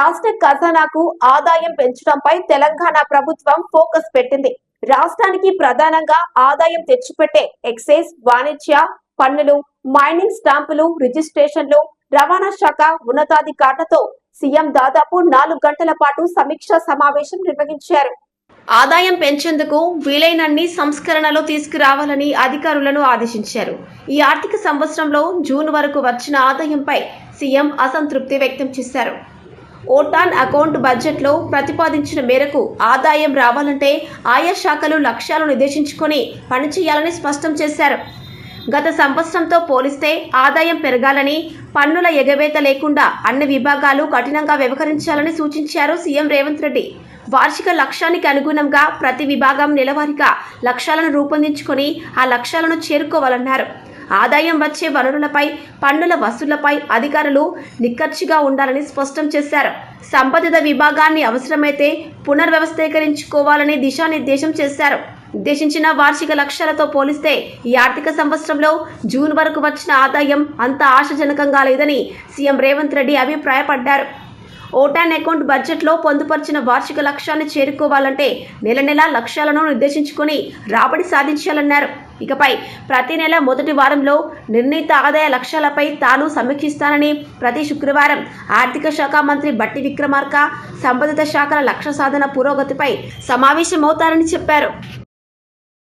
రాష్ట్ర ఖజానాకు ఆదాయం పెంచడంపై తెలంగాణ ప్రభుత్వం ఫోకస్ పెట్టింది. రాష్ట్రానికి ప్రధానంగా ఆదాయం తెచ్చిపెట్టే ఎక్సైజ్ వాణిజ్య పన్నులు మైనింగ్ స్టాంపులు రిజిస్ట్రేషన్లు రవాణా శాఖ ఉన్నతాధికారులతో సీఎం దాదాపు నాలుగు గంటల పాటు సమీక్షా సమావేశం నిర్వహించారు. ఆదాయం పెంచేందుకు వీలైనన్ని సంస్కరణలు తీసుకురావాలని అధికారులను ఆదేశించారు. ఈ ఆర్థిక సంవత్సరంలో జూన్ వరకు వచ్చిన ఆదాయంపై సీఎం అసంతృప్తి వ్యక్తం చేశారు. ఓటాన్ అకౌంట్ బడ్జెట్లో ప్రతిపాదించిన మేరకు ఆదాయం రావాలంటే ఆయా శాఖలు లక్ష్యాలు నిర్దేశించుకొని పనిచేయాలని స్పష్టం చేశారు. గత సంవత్సరంతో పోలిస్తే ఆదాయం పెరగాలని పన్నుల ఎగవేత లేకుండా అన్ని విభాగాలు కఠినంగా వ్యవహరించాలని సూచించారు సీఎం రేవంత్ రెడ్డి. వార్షిక లక్ష్యానికి అనుగుణంగా ప్రతి విభాగం నెలవారీగా లక్ష్యాలను రూపొందించుకొని ఆ లక్ష్యాలను చేరుకోవాలన్నారు. ఆదాయం వచ్చే వనరులపై పన్నుల వసూళ్ళపై అధికారులు నిక్కర్చిగా ఉండాలని స్పష్టం చేశారు. సంబంధిత విభాగాన్ని అవసరమైతే పునర్వ్యవస్థీకరించుకోవాలని దిశానిర్దేశం చేశారు. ఉద్దేశించిన వార్షిక లక్ష్యాలతో పోలిస్తే ఈ ఆర్థిక సంవత్సరంలో జూన్ వరకు వచ్చిన ఆదాయం అంత ఆశాజనకంగా లేదని సీఎం రేవంత్ రెడ్డి అభిప్రాయపడ్డారు. ఓటాన్ అకౌంట్ బడ్జెట్లో పొందుపరిచిన వార్షిక లక్ష్యాన్ని చేరుకోవాలంటే నెల నెలా లక్ష్యాలను నిర్దేశించుకుని రాబడి సాధించాలన్నారు. ఇకపై ప్రతి నెల మొదటి వారంలో నిర్ణీత ఆదాయ లక్ష్యాలపై తాను సమీక్షిస్తానని ప్రతి శుక్రవారం ఆర్థిక శాఖ మంత్రి బట్టి విక్రమార్క సంబంధిత శాఖల లక్ష్య సాధన పురోగతిపై సమావేశమవుతారని చెప్పారు.